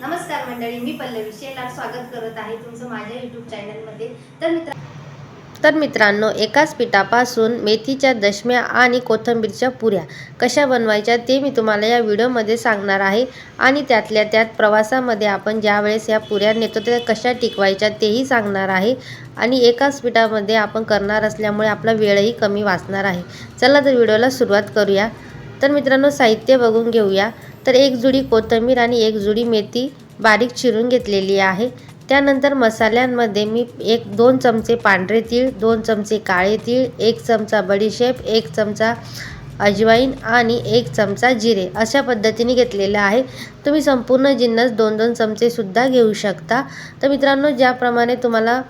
नमस्कार मंडळी मी पल्लवी शेलार स्वागत करत आहे तुमचं माझ्या यूट्यूब चॅनलमध्ये तर मित्र तर मित्रांनो एकाच पिठापासून मेथीच्या दशम्या आणि कोथिंबीरच्या पुऱ्या कशा बनवायच्या ते मी तुम्हाला या व्हिडिओमध्ये सांगणार आहे. आणि त्यातल्या त्यात प्रवासामध्ये आपण ज्यावेळेस या पुऱ्या नेतो त्या कशा टिकवायच्या तेही सांगणार आहे. आणि एकाच पिठामध्ये आपण करणार असल्यामुळे आपला वेळही कमी वाचणार आहे. चला तर व्हिडिओला सुरुवात करूया. तर मित्रांनो साहित्य बघून घेऊया. तर एक जुडी कोथिंबीर आणि एक जुडी मेथी बारीक चिरून घेतलेली आहे. त्यानंतर मसाल्यांमध्ये मी एक दोन चमचे पांढरे तीळ दोन चमचे काळे तीळ एक चमचा बडीशेप एक चमचा अजवाईन आणि एक चमचा जिरे अशा पद्धतीने घेतलेलं आहे. तुम्ही संपूर्ण जिन्नस दोन दोन चमचेसुद्धा घेऊ शकता. तर मित्रांनो ज्याप्रमाणे तुम्हाला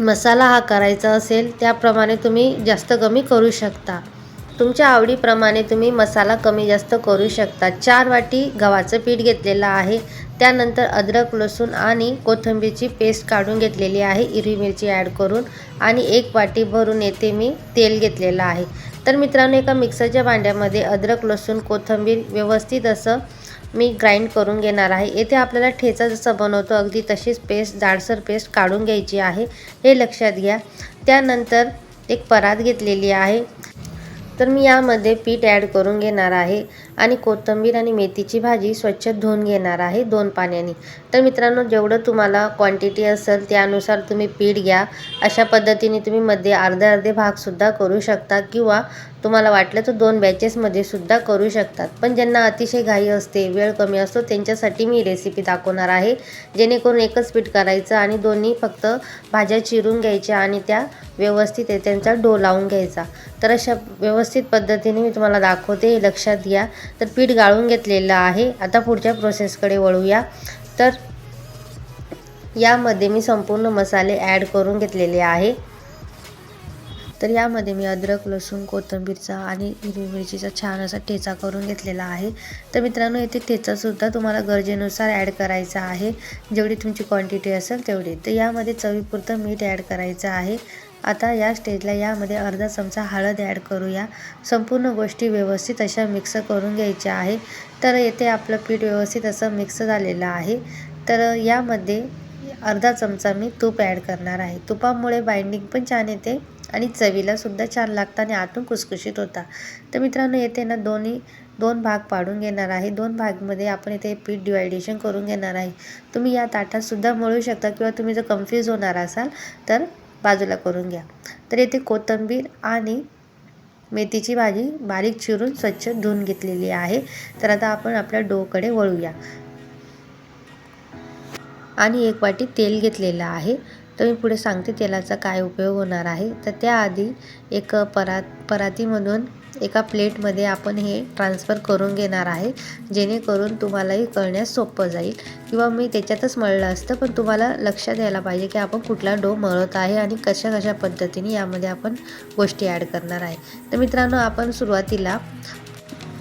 मसाला हा करायचा असेल त्याप्रमाणे तुम्ही जास्त कमी करू शकता. तुमच्या आवडीप्रमाणे तुम्ही मसाला कमी जास्त करू शकता. चार वाटी गव्हाचं पीठ घेतलेलं आहे. त्यानंतर अद्रक लसूण आणि कोथिंबीरची पेस्ट काढून घेतलेली आहे. हिरवी मिरची ॲड करून आणि एक वाटी भरून येथे मी तेल घेतलेलं आहे. तर मित्रांनो एका मिक्सरच्या भांड्यामध्ये अद्रक लसूण कोथिंबीर व्यवस्थित असं मी ग्राइंड करून घेणार आहे. येथे आपल्याला ठेचा जसं बनवतो अगदी तशीच पेस्ट जाडसर पेस्ट काढून घ्यायची आहे. हे लक्षात घ्या. त्यानंतर एक परात घेतलेली आहे. तर मी यामध्ये पीठ ॲड करून घेणार आहे. आणि कोथिंबीर आणि मेथीची भाजी स्वच्छ धुवून घेणार आहे दोन पाण्याने. तर मित्रांनो जेवढं तुम्हाला क्वांटिटी असेल त्यानुसार तुम्ही पीठ घ्या. अशा पद्धतीने तुम्ही मध्ये अर्धे अर्धे भागसुद्धा करू शकता किंवा तुम्हाला वाटलं तर दोन बॅचेसमध्ये सुद्धा करू शकतात. पण ज्यांना अतिशय घाई असते वेळ कमी असतो त्यांच्यासाठी मी रेसिपी दाखवणार आहे. जेणेकरून एकच पीठ करायचं आणि दोन्ही फक्त भाज्या चिरून घ्यायच्या आणि त्या व्यवस्थित त्यांचा डो लावून घ्यायचा. तर अशा व्यवस्थित पद्धतीने मी तुम्हाला दाखवते हे लक्षात घ्या. तर पीठ गाळून घेतलेलं आहे. आता पुढच्या प्रोसेसकडे वळूया. तर यामध्ये मी संपूर्ण मसाले ॲड करून घेतलेले आहे. तर यामध्ये मी अद्रक लसूण कोथिंबीरचा आणि हिरवी मिरचीचा छान असा ठेचा करून घेतलेला आहे. तर मित्रांनो इथे ठेचासुद्धा तुम्हाला गरजेनुसार ॲड करायचा आहे. जेवढी तुमची क्वांटिटी असेल तेवढी. तर यामध्ये चवीपुरतं मीठ ॲड करायचं आहे. आता या स्टेजला यामध्ये अर्धा चमचा हळद ॲड करूया. संपूर्ण गोष्टी व्यवस्थित अशा मिक्स करून घ्यायच्या आहे तर येथे आपलं पीठ व्यवस्थित असं मिक्स झालेलं आहे. तर यामध्ये अर्धा चमचा मी तूप ॲड करणार आहे. तुपामुळे बाइंडिंग पण छान येते आणि चवीला सुद्धा छान लागतं आणि आतून कुसकुशीत होता. तर मित्रांनो येथे ना दोन्ही दोन भाग पाडून घेणार आहे. दोन भागमध्ये आपण इथे पीठ डिवायडेशन करून घेणार आहे. तुम्ही या ताटातसुद्धा मळू शकता किंवा तुम्ही जर कन्फ्यूज होणार असाल तर बाजूला करून घ्या. तर येथे कोथिंबीर आणि मेथीची भाजी बारीक चिरून स्वच्छ धुवून घेतलेली आहे. तर आता आपण आपल्या डोकडे वळूया. आणि एक वाटी तेल घेतलेलं आहे. तर मी पुढे सांगते तेलाचा काय उपयोग होणार आहे. तर त्याआधी एक परात परातीमधून एका प्लेटमध्ये आपण हे ट्रान्सफर करून घेणार आहे जेणेकरून तुम्हालाही कळण्यास सोपं जाईल. किंवा मी त्याच्यातच मळलं असतं पण तुम्हाला लक्षात यायला पाहिजे की आपण कुठला डो मळत आहे आणि कशा कशा पद्धतीने यामध्ये आपण गोष्टी ॲड करणार आहे. तर मित्रांनो आपण सुरुवातीला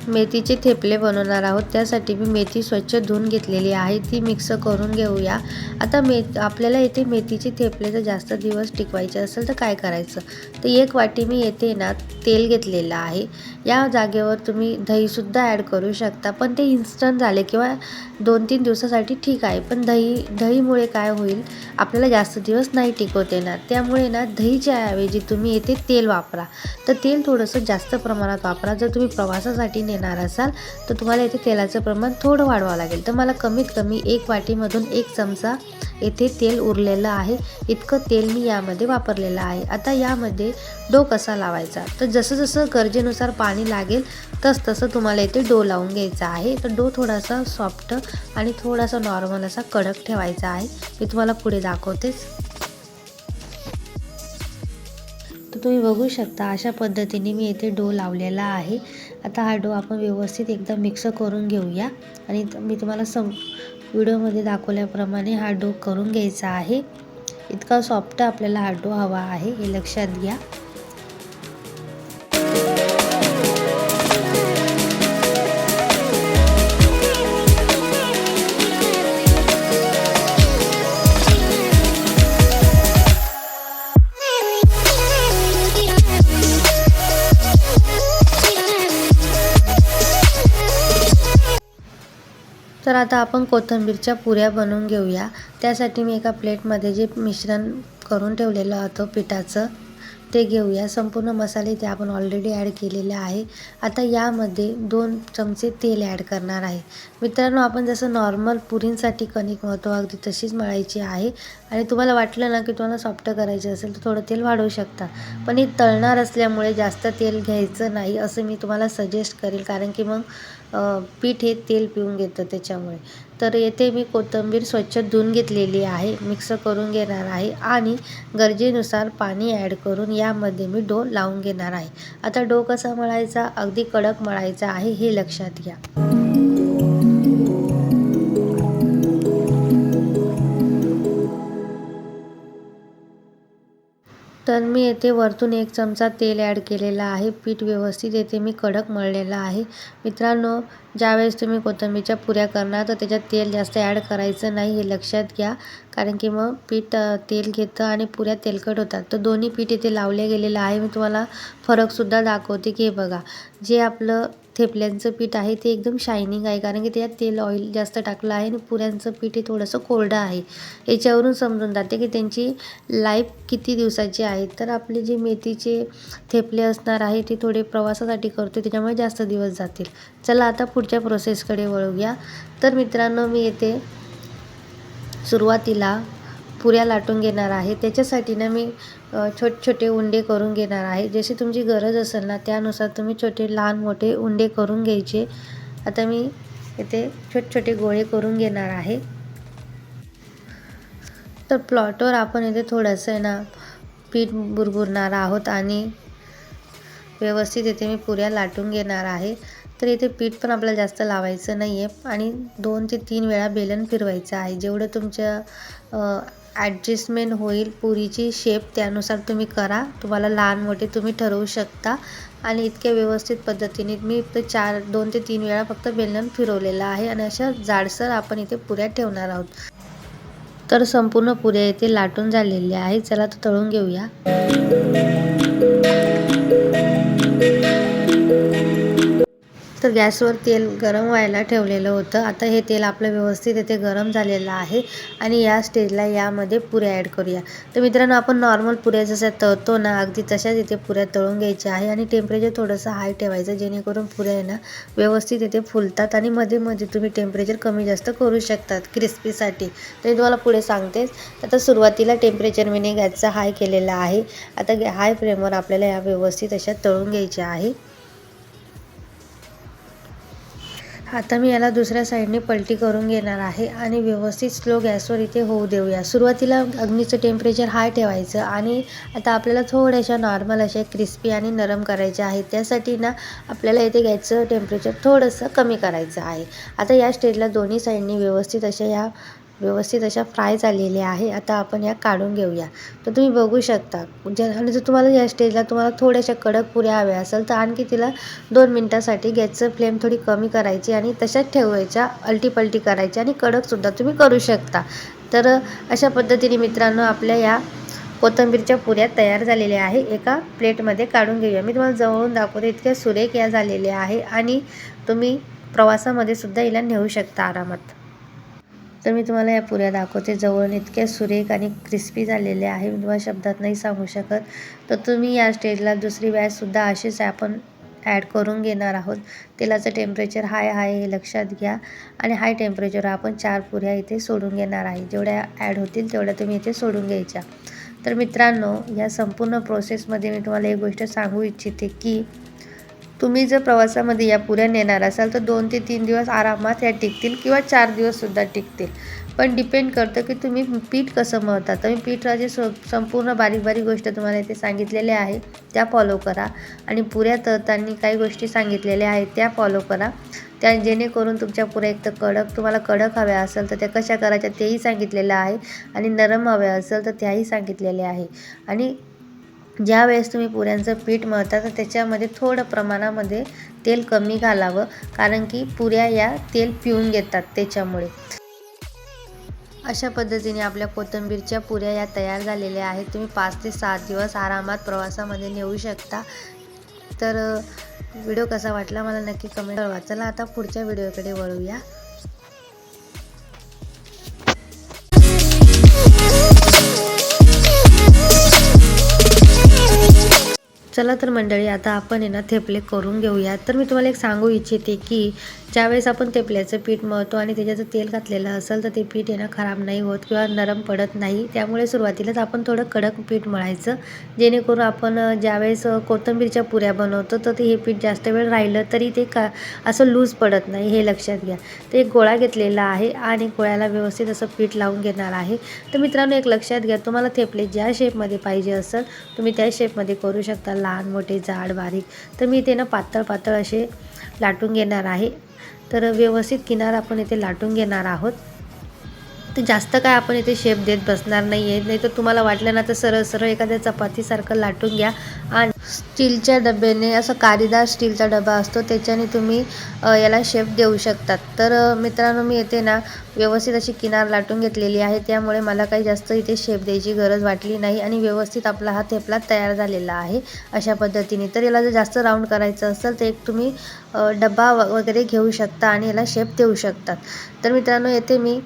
मेथीचे थेपले बनवणार आहोत. त्यासाठी मी मेथी स्वच्छ धुवून घेतलेली आहे. ती मिक्स करून घेऊया. आता मे आपल्याला येथे मेथीचे थेपले जर जास्त दिवस टिकवायचे असेल तर काय करायचं? तर एक वाटी मी येथे ना तेल घेतलेलं आहे. या जागेवर तुम्ही दहीसुद्धा ॲड करू शकता. पण ते इन्स्टंट झाले किंवा दोन तीन दिवसासाठी ठीक आहे. पण दही दहीमुळे काय होईल? आपल्याला जास्त दिवस नाही टिकवता येणार. त्यामुळे ना दहीच्या ऐवजी तुम्ही येथे तेल वापरा. तर तेल थोडंसं जास्त प्रमाणात वापरा. जर तुम्ही प्रवासासाठी घेणार असाल तर तुम्हाला इथे तेलाचं प्रमाण थोडं वाढवावं लागेल. तर मला कमीत कमी एक वाटीमधून एक चमचा येथे तेल उरलेलं आहे. इतकं तेल मी यामध्ये वापरलेलं आहे. आता यामध्ये डो कसा लावायचा? तर जसं जसं गरजेनुसार पाणी लागेल तस तसं तुम्हाला इथे डो लावून घ्यायचा आहे. तर डो थोडासा सॉफ्ट आणि थोडासा नॉर्मल असा कडक ठेवायचा आहे. मी तुम्हाला पुढे दाखवतेच. तुम्ही बघू शकता अशा पद्धतीने मी इथे डो लावलेला आहे. आता हा डो आपण व्यवस्थित एकदा मिक्स करून घेऊया. आणि मी तुम्हाला सम व्हिडिओमध्ये दाखवल्याप्रमाणे हा डो करून घ्यायचा आहे. इतका सॉफ्ट आपल्याला हा डो हवा आहे हे लक्षात घ्या. तर आता आपण कोथिंबीरच्या पुऱ्या बनवून घेऊया. त्यासाठी मी एका प्लेटमध्ये जे मिश्रण करून ठेवलेलं होतं पिठाचं ते घेऊया. संपूर्ण मसाले ते आपण ऑलरेडी ॲड केलेले आहे. आता यामध्ये दोन चमचे तेल ॲड करणार आहे. मित्रांनो आपण जसं नॉर्मल पुरींसाठी कणिक महत्त्व अगदी तशीच मळायची आहे. आणि तुम्हाला वाटलं ना की तुम्हाला सॉफ्ट करायचे असेल तर थोडं तेल वाढवू शकता. पण हे तळणार असल्यामुळे जास्त तेल घ्यायचं नाही असं मी तुम्हाला सजेस्ट करेल. कारण की मग पीठ हे तेल पिऊन घेतं त्याच्यामुळे. तर येथे मी कोथिंबीर स्वच्छ धुवून घेतलेली आहे मिक्स करून घेणार आहे आणि गरजेनुसार पाणी ॲड करून यामध्ये मी डो लावून घेणार आहे. आता डो कसा मळायचा? अगदी कडक मळायचा आहे हे लक्षात घ्या. तर मी येथे वरतून एक चमचा तेल ॲड केलेला आहे. पीठ व्यवस्थित येथे मी कडक मळलेलं आहे. मित्रांनो ज्यावेळेस तुम्ही कोथिंबीरच्या पुऱ्या करणार तर त्याच्यात तेल जास्त ॲड करायचं नाही हे लक्षात घ्या. कारण की मग पीठ तेल घेतं आणि पुऱ्या तेलकट होतात. तर दोन्ही पीठ इथे लावले गेलेलं आहे. मी तुम्हाला फरकसुद्धा दाखवते की हे बघा. जे आपलं थेपल्यांचं पीठ आहे ते एकदम शायनिंग आहे. कारण की त्याच्यात तेल ऑइल जास्त टाकलं आहे आणि पुऱ्यांचं पीठ हे थोडंसं कोरडं आहे. याच्यावरून समजून जाते की त्यांची लाईफ किती दिवसाची आहे. तर आपले जे मेथीचे थेपले असणार आहे ते थोडे प्रवासासाठी करतो त्याच्यामुळे जास्त दिवस जातील. चला आता पुढच्या प्रोसेसकडे वळूया. तर मित्रांनो मी येते. सुरुवातीला पुऱ्या लाटून घेणार आहे. त्याच्यासाठी ना मी छोटे छोटे उंडे करून घेणार आहे. जशी तुमची गरज असेल ना त्यानुसार तुम्ही छोटे लहान मोठे उंडे करून घ्यायचे. आता मी इथे छोटे छोटे गोळे करून घेणार आहे. तर प्लॉटवर आपण इथे थोडंसं आहे ना पीठ बुरबुरणार आहोत आणि व्यवस्थित इथे मी पुऱ्या लाटून घेणार आहे. तर इथे पीठ पण आपल्याला जास्त लावायचं नाही आहे आणि दोन ते तीन वेळा बेलन फिरवायचं आहे. जेवढं तुमच्या ॲडजस्टमेंट होईल पुरीची शेप त्यानुसार तुम्ही करा. तुम्हाला लहान मोठे तुम्ही ठरवू शकता. आणि इतक्या व्यवस्थित पद्धतीने मी इथे चार दोन ते तीन वेळा फक्त बेलन फिरवलेलं आहे आणि अशा जाडसर आपण इथे पुऱ्या ठेवणार आहोत. तर संपूर्ण पुऱ्या इथे लाटून झालेल्या आहे चला तर तळून घेऊया. तर गॅसवर तेल गरम व्हायला ठेवलेलं होतं. आता हे तेल आपलं व्यवस्थित येथे गरम झालेलं आहे आणि या स्टेजला यामध्ये पुऱ्या ॲड करूया. तर मित्रांनो आपण नॉर्मल पुऱ्या जसं तळतो ना अगदी तशाच इथे पुऱ्या तळून घ्यायच्या आहे आणि टेम्परेचर थोडंसं हाय ठेवायचं जेणेकरून पुऱ्या आहे ना व्यवस्थित इथे फुलतात आणि मध्ये मध्ये तुम्ही टेम्परेचर कमी जास्त करू शकतात क्रिस्पीसाठी तर मी तुम्हाला पुढे सांगतेच आता सुरुवातीला टेम्परेचर मी गॅसचा हाय केलेला आहे. आता हाय फ्लेमवर आपल्याला या व्यवस्थित अशा तळून घ्यायच्या आहे. आता मी याला दुसऱ्या साईडने पलटी करून घेणार आहे आणि व्यवस्थित स्लो गॅसवर इथे होऊ देऊया. सुरुवातीला अग्नीचं टेम्परेचर हाय ठेवायचं आणि आता आपल्याला थोड्याशा नॉर्मल अशा क्रिस्पी आणि नरम करायच्या आहेत. त्यासाठी ना आपल्याला इथे गॅसचं टेम्परेचर थोडंसं कमी करायचं आहे. आता या स्टेजला दोन्ही साईडनी व्यवस्थित अशा या व्यवस्थित अशा फ्राय झालेल्या आहे. आता आपण या काढून घेऊया. तर तुम्ही बघू शकता ज्या आणि जर तुम्हाला या स्टेजला तुम्हाला थोड्याशा कडक पुऱ्या हव्या असेल तर आणखी तिला दोन मिनटासाठी गॅसचं फ्लेम थोडी कमी करायची आणि तशाच ठेवायच्या अल्टीपल्टी करायची आणि कडकसुद्धा तुम्ही करू शकता. तर अशा पद्धतीने मित्रांनो आपल्या या कोथिंबीरच्या पुऱ्या तयार झालेल्या आहे. एका प्लेटमध्ये काढून घेऊया. मी तुम्हाला जवळून दाखवते इतक्या सुरेख या झालेल्या आहे आणि तुम्ही प्रवासामध्ये सुद्धा हिला नेऊ शकता आरामात. तर मी तुम्हाला या पुऱ्या दाखवते. जवळून इतक्या सुरेख आणि क्रिस्पी झालेल्या आहे. मी तुम्हाला शब्दात नाही सांगू शकत. तर तुम्ही या स्टेजला दुसरी बॅचसुद्धा अशीच आपण ॲड करून घेणार आहोत. तेलाचं टेम्परेचर हाय हाय हे लक्षात घ्या. आणि हाय टेम्परेचरवर आपण चार पुऱ्या इथे सोडून घेणार आहे. जेवढ्या ॲड होतील तेवढ्या तुम्ही इथे सोडून घ्यायच्या. तर मित्रांनो या संपूर्ण प्रोसेसमध्ये मी तुम्हाला एक गोष्ट सांगू इच्छिते की तुम्ही जर प्रवासामध्ये या पुऱ्या नेणार असाल तर दोन ते तीन दिवस आरामात ह्या टिकतील किंवा चार दिवससुद्धा टिकतील. पण डिपेंड करतं की तुम्ही पीठ कसं मळता तर मी पीठाची स संपूर्ण बारीक बारीक गोष्ट तुम्हाला इथे सांगितलेल्या आहे त्या फॉलो करा. आणि पुऱ्या तळताना काही गोष्टी सांगितलेल्या आहेत त्या फॉलो करा. त्या जेणेकरून तुमच्या पुऱ्या एक तर कडक तुम्हाला कडक हव्या असेल तर त्या कशा करायच्या तेही सांगितलेलं आहे. आणि नरम हव्या असेल तर त्याही सांगितलेल्या आहे. आणि ज्या वेळेस तुम्ही पुऱ्यांचं पीठ मळता तर त्याच्यामध्ये थोडं प्रमाणामध्ये तेल कमी घालावं कारण की पुऱ्या या तेल पिऊन घेतात त्याच्यामुळे. अशा पद्धतीने आपल्या कोथिंबीरच्या पुऱ्या या तयार झालेल्या आहेत. तुम्ही पाच ते सात दिवस आरामात प्रवासामध्ये नेऊ शकता. तर व्हिडिओ कसा वाटला मला नक्की कमेंट कळवा चला आता पुढच्या व्हिडिओकडे वळूया. चला तर मंडळी आता आपण आहे ना थेपले करून घेऊया. तर मी तुम्हाला एक सांगू इच्छिते की ज्यावेळेस आपण थेपल्याचं पीठ मळतो आणि त्याच्याचं तेल घातलेलं असेल तर ते पीठ आहे ना खराब नाही होत किंवा नरम पडत नाही. त्यामुळे सुरुवातीलाच आपण थोडं कडक पीठ मळायचं. जेणेकरून आपण ज्यावेळेस कोथंबीरच्या कोथिंबीरच्या पुऱ्या बनवतो तर ते हे पीठ जास्त वेळ राहिलं तरी ते का असं लूज पडत नाही हे लक्षात घ्या. ते एक गोळा घेतलेला आहे आणि गोळ्याला व्यवस्थित असं पीठ लावून घेणार आहे. तर मित्रांनो एक लक्षात घ्या तुम्हाला थेपले ज्या शेपमध्ये पाहिजे असेल तुम्ही त्या शेपमध्ये करू शकता. लहान मोठे जाड बारीक तर मी इथे ना पातळ पातळ असे लाटून घेणार आहे. तर व्यवस्थित किनार आपण इथे लाटून घेणार आहोत. ते जास्त काय आपण इथे शेप देत बसणार नाही आहे नाही तर तुम्हाला वाटलं ना तर सरळ सरळ एखाद्या चपातीसारखं लाटून घ्या. आणि स्टीलच्या डब्याने असं कारीदार स्टीलचा डबा असतो त्याच्याने तुम्ही याला शेप देऊ शकतात. तर मित्रांनो मी येते ना व्यवस्थित अशी किनार लाटून घेतलेली आहे. त्यामुळे मला काही जास्त इथे शेप द्यायची गरज वाटली नाही आणि व्यवस्थित आपला हा थेपला तयार झालेला आहे अशा पद्धतीने. तर याला जर जास्त राऊंड करायचं असेल तर एक तुम्ही डबा व- वगैरे घेऊ शकता आणि याला शेप देऊ शकतात. तर मित्रांनो येथे मी.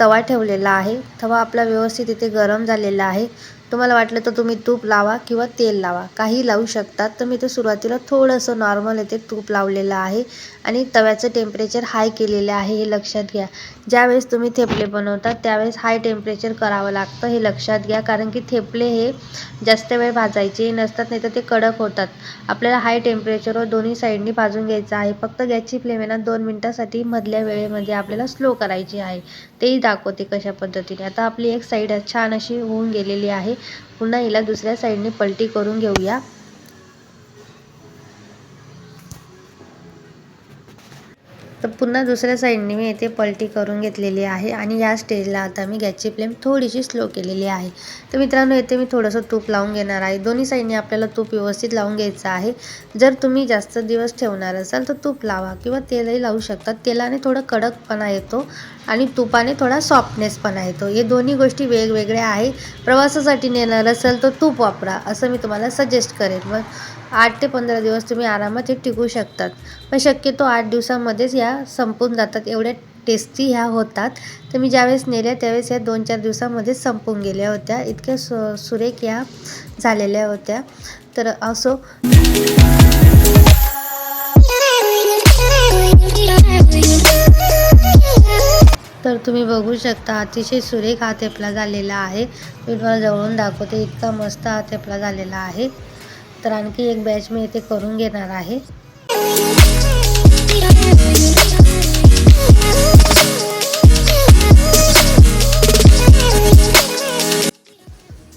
तवा ठेवलेला आहे. तवा आपला व्यवस्थित इथे गरम झालेला आहे. तुम्हाला वाटलं तर तुम्ही तूप लावा किंवा तेल लावा. काही लावू शकतात. तर मी ते सुरुवातीला थोडंसं नॉर्मल येते तूप लावलेलं आहे आणि तव्याचं टेम्परेचर हाय केलेलं आहे हे लक्षात घ्या. ज्यावेळेस तुम्ही थेपले बनवतात त्यावेळेस हाय टेम्परेचर करावं लागतं हे लक्षात घ्या. कारण की थेपले हे जास्त वेळ भाजायचे नसतात नाही तर ते कडक होतात. आपल्याला हाय टेम्परेचरवर दोन्ही साईडनी भाजून घ्यायचं आहे. फक्त गॅसची फ्लेम आहे ना दोन मिनटासाठी मधल्या वेळेमध्ये आपल्याला स्लो करायची आहे. तेही दाखवते कशा पद्धतीने. आता आपली एक साईड छान अशी होऊन गेलेली आहे. पुन्हा हिला दुसऱ्या साईडने पलटी करून घेऊया. तर पुन्हा दुसऱ्या साईडने मी येथे पलटी करून घेतलेली आहे आणि या स्टेजला आता मी गॅसची फ्लेम थोडीशी स्लो केलेली आहे. तर मित्रांनो येथे मी थोडंसं तूप लावून घेणार आहे. दोन्ही साईडने आपल्याला तूप व्यवस्थित लावून घ्यायचं आहे. जर तुम्ही जास्त दिवस ठेवणार असाल तर तूप लावा किंवा तेलही लावू शकतात तेलाने थोडं कडकपणा येतो आणि तुपाने थोडा सॉफ्टनेसपणा येतो हे दोन्ही गोष्टी वेगवेगळ्या आहे प्रवासासाठी नेणार असेल तर तूप वापरा असं मी तुम्हाला सजेस्ट करेन. मग आठ ते पंधरा दिवस तुम्ही आरामात हे टिकू शकतात. पण शक्यतो आठ दिवसामध्येच ह्या संपून जातात. एवढ्या टेस्टी ह्या होतात. तर मी ज्यावेळेस नेल्या त्यावेळेस ह्या दोन चार दिवसामध्येच संपून गेल्या होत्या. इतक्या सु सुरेख ह्या झालेल्या होत्या. तर असो. तर तुम्ही बघू शकता अतिशय सुरेख हा थेपला झालेला आहे. मी तुम्हाला जवळून दाखवते इतका मस्त हा थेपला झालेला आहे. तर आणखी एक बॅच मी इथे करून घेणार आहे.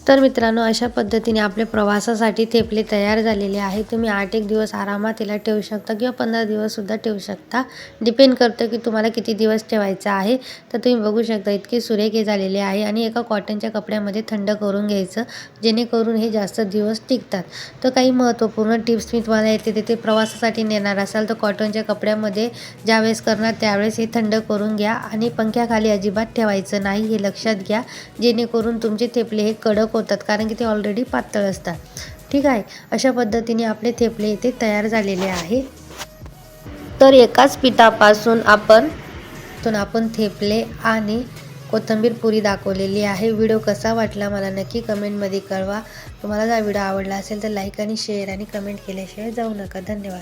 तर मित्रांनो अशा पद्धतीने आपले प्रवासासाठी थेपले तयार झालेले आहे. तुम्ही आठ एक दिवस आरामात तिला ठेवू शकता किंवा पंधरा दिवससुद्धा ठेवू शकता. डिपेंड करतं की तुम्हाला किती दिवस ठेवायचं आहे. तर तुम्ही बघू शकता इतके सुरेखे झालेले आहे आणि एका कॉटनच्या कपड्यामध्ये थंड करून घ्यायचं जेणेकरून हे जास्त दिवस टिकतात. तर काही महत्त्वपूर्ण टिप्स मी तुम्हाला येते तिथे प्रवासासाठी नेणार असाल तर कॉटनच्या कपड्यामध्ये ज्यावेळेस करणार त्यावेळेस हे थंड करून घ्या आणि पंख्याखाली अजिबात ठेवायचं नाही हे लक्षात घ्या. जेणेकरून तुमचे थेपले हे कडक होतात कारण की ते ऑलरेडी पातळ असतात. ठीक आहे? अशा पद्धतीने आपले थेपले इथे तयार झालेले आहे तर एकाच पिठापासून आपण तून आपण थेपले आणि कोथिंबीर पुरी दाखवलेली आहे. व्हिडिओ कसा वाटला मला नक्की कमेंटमध्ये कळवा. तुम्हाला जर व्हिडिओ आवडला असेल तर लाईक आणि शेअर आणि कमेंट केल्याशिवाय जाऊ नका. धन्यवाद.